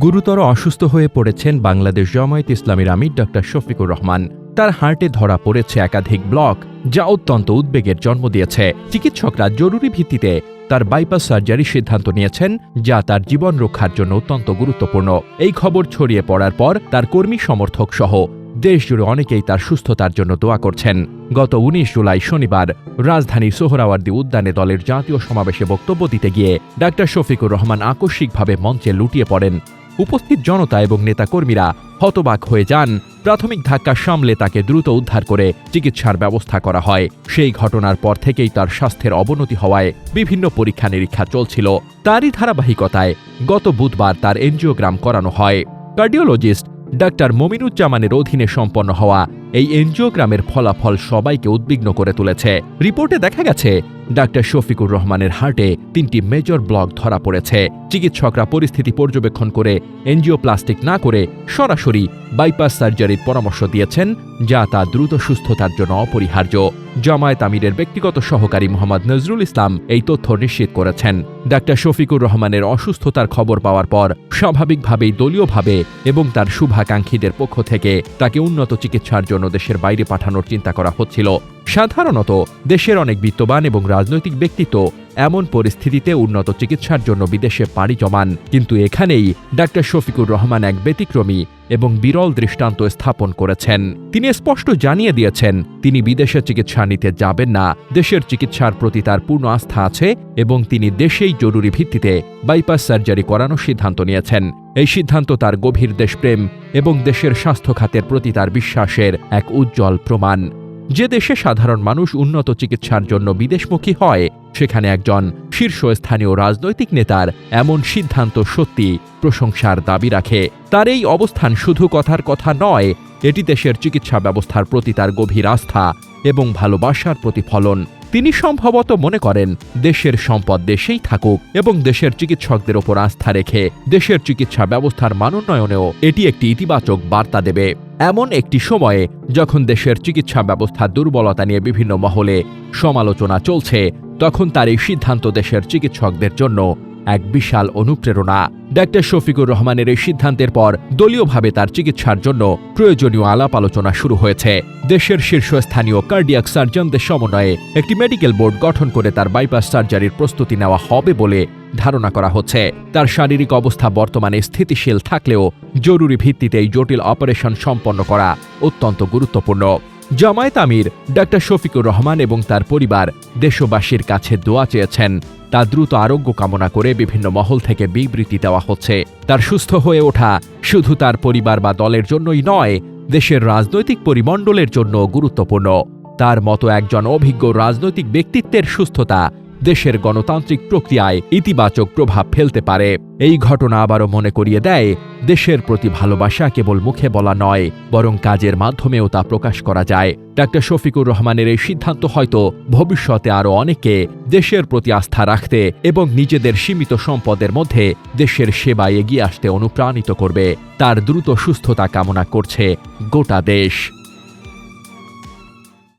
গুরুতর অসুস্থ হয়ে পড়েছেন বাংলাদেশ জামায়াত ইসলামীর আমির ডক্টর শফিকুর রহমান। তার হার্টে ধরা পড়েছে একাধিক ব্লক, যা অত্যন্ত উদ্বেগের জন্ম দিয়েছে। চিকিৎসকরা জরুরি ভিত্তিতে তার বাইপাস সার্জারির সিদ্ধান্ত নিয়েছেন, যা তার জীবন রক্ষার জন্য অত্যন্ত গুরুত্বপূর্ণ। এই খবর ছড়িয়ে পড়ার পর তার কর্মী সমর্থক সহ দেশজুড়ে অনেকেই তার সুস্থতার জন্য দোয়া করছেন। গত উনিশ জুলাই শনিবার রাজধানীর সোহরাওয়ার্দী উদ্যানে দলের জাতীয় সমাবেশে বক্তব্য দিতে গিয়ে ডাক্তার শফিকুর রহমান আকস্মিকভাবে মঞ্চে লুটিয়ে পড়েন। উপস্থিত জনতা এবং নেতাকর্মীরা হতবাক হয়ে যান। প্রাথমিক ধাক্কা সামলে তাকে দ্রুত উদ্ধার করে চিকিৎসার ব্যবস্থা করা হয়। সেই ঘটনার পর থেকেই তার স্বাস্থ্যের অবনতি হওয়ায় বিভিন্ন পরীক্ষা নিরীক্ষা চলছিল। তারই ধারাবাহিকতায় গত বুধবার তার এনজিওগ্রাম করানো হয়। কার্ডিওলজিস্ট ডাক্তার মমিনুজ্জামানের অধীনে সম্পন্ন হওয়া এই এনজিওগ্রামের ফলাফল সবাইকে উদ্বিগ্ন করে তুলেছে। রিপোর্টে দেখা গেছে ডাক্তার শফিকুর রহমানের হার্টে তিনটি মেজর ব্লক ধরা পড়েছে। চিকিৎসকরা পরিস্থিতি পর্যবেক্ষণ করে এনজিওপ্লাস্টিক না করে সরাসরি বাইপাস সার্জারির পরামর্শ দিয়েছেন, যা তা দ্রুত সুস্থতার জন্য অপরিহার্য। জামায়াত আমিরের ব্যক্তিগত সহকারী মোহাম্মদ নজরুল ইসলাম এই তথ্য নিশ্চিত করেছেন। ডাক্তার শফিকুর রহমানের অসুস্থতার খবর পাওয়ার পর স্বাভাবিকভাবেই দলীয়ভাবে এবং তার শুভাকাঙ্ক্ষীদের পক্ষ থেকে তাকে উন্নত চিকিৎসার জন্য দেশের বাইরে পাঠানোর চিন্তা করা হচ্ছিল। সাধারণত দেশের অনেক বিত্তবান এবং রাজনৈতিক ব্যক্তিত্ব এমন পরিস্থিতিতে উন্নত চিকিৎসার জন্য বিদেশে পাড়ি জমান। কিন্তু এখানেই ডাক্তার শফিকুর রহমান এক ব্যতিক্রমী এবং বিরল দৃষ্টান্ত স্থাপন করেছেন। তিনি স্পষ্ট জানিয়ে দিয়েছেন, তিনি বিদেশে চিকিৎসা নিতে যাবেন না। দেশের চিকিৎসার প্রতি তার পূর্ণ আস্থা আছে এবং তিনি দেশেই জরুরি ভিত্তিতে বাইপাস সার্জারি করানোর সিদ্ধান্ত নিয়েছেন। এই সিদ্ধান্ত তার গভীর দেশপ্রেম এবং দেশের স্বাস্থ্য খাতের প্রতি তার বিশ্বাসের এক উজ্জ্বল প্রমাণ। যে দেশে সাধারণ মানুষ উন্নত চিকিৎসার জন্য বিদেশমুখী হয়, সেখানে একজন শীর্ষস্থানীয় রাজনৈতিক নেতার এমন সিদ্ধান্ত সত্যি প্রশংসার দাবি রাখে। তার এই অবস্থান শুধু কথার কথা নয়, এটি দেশের চিকিৎসা ব্যবস্থার প্রতি তার গভীর আস্থা এবং ভালোবাসার প্রতিফলন। তিনি সম্ভবত মনে করেন, দেশের সম্পদ দেশেই থাকুক এবং দেশের চিকিৎসকদের ওপর আস্থা রেখে দেশের চিকিৎসা ব্যবস্থার মানোন্নয়নেও এটি একটি ইতিবাচক বার্তা দেবে। এমন একটি সময়ে যখন দেশের চিকিৎসা ব্যবস্থার দুর্বলতা নিয়ে বিভিন্ন মহলে সমালোচনা চলছে, তখন তার এই সিদ্ধান্ত দেশের চিকিৎসকদের জন্য এক বিশাল অনুপ্রেরণা। ডাক্তার শফিকুর রহমানের এই সিদ্ধান্তের পর দলীয়ভাবে তার চিকিৎসার জন্য প্রয়োজনীয় আলাপ আলোচনা শুরু হয়েছে। দেশের শীর্ষস্থানীয় কার্ডিয়াক সার্জনদের সমন্বয়ে একটি মেডিকেল বোর্ড গঠন করে তার বাইপাস সার্জারির প্রস্তুতি নেওয়া হবে বলে ধারণা করা হচ্ছে। তার শারীরিক অবস্থা বর্তমানে স্থিতিশীল থাকলেও জরুরি ভিত্তিতে এই জটিল অপারেশন সম্পন্ন করা অত্যন্ত গুরুত্বপূর্ণ। জামায়াত আমির, ডাক্তার শফিকুর রহমান এবং তার পরিবার দেশবাসীর কাছে দোয়া চেয়েছেন। তা দ্রুত আরোগ্য কামনা করে বিভিন্ন মহল থেকে বিবৃতি দেওয়া হচ্ছে। তার সুস্থ হয়ে ওঠা শুধু তার পরিবার বা দলের জন্যই নয়, দেশের রাজনৈতিক পরিমণ্ডলের জন্য গুরুত্বপূর্ণ। তার মতো একজন অভিজ্ঞ রাজনৈতিক ব্যক্তিত্বের সুস্থতা দেশের গণতান্ত্রিক প্রক্রিয়ায় ইতিবাচক প্রভাব ফেলতে পারে। এই ঘটনা আবারও মনে করিয়ে দেয়, দেশের প্রতি ভালোবাসা কেবল মুখে বলা নয়, বরং কাজের মাধ্যমেও তা প্রকাশ করা যায়। ডাক্তার শফিকুর রহমানের এই সিদ্ধান্ত হয়তো ভবিষ্যতে আরও অনেকে দেশের প্রতি আস্থা রাখতে এবং নিজেদের সীমিত সম্পদের মধ্যে দেশের সেবায় এগিয়ে আসতে অনুপ্রাণিত করবে। তার দ্রুত সুস্থতা কামনা করছে গোটা দেশ।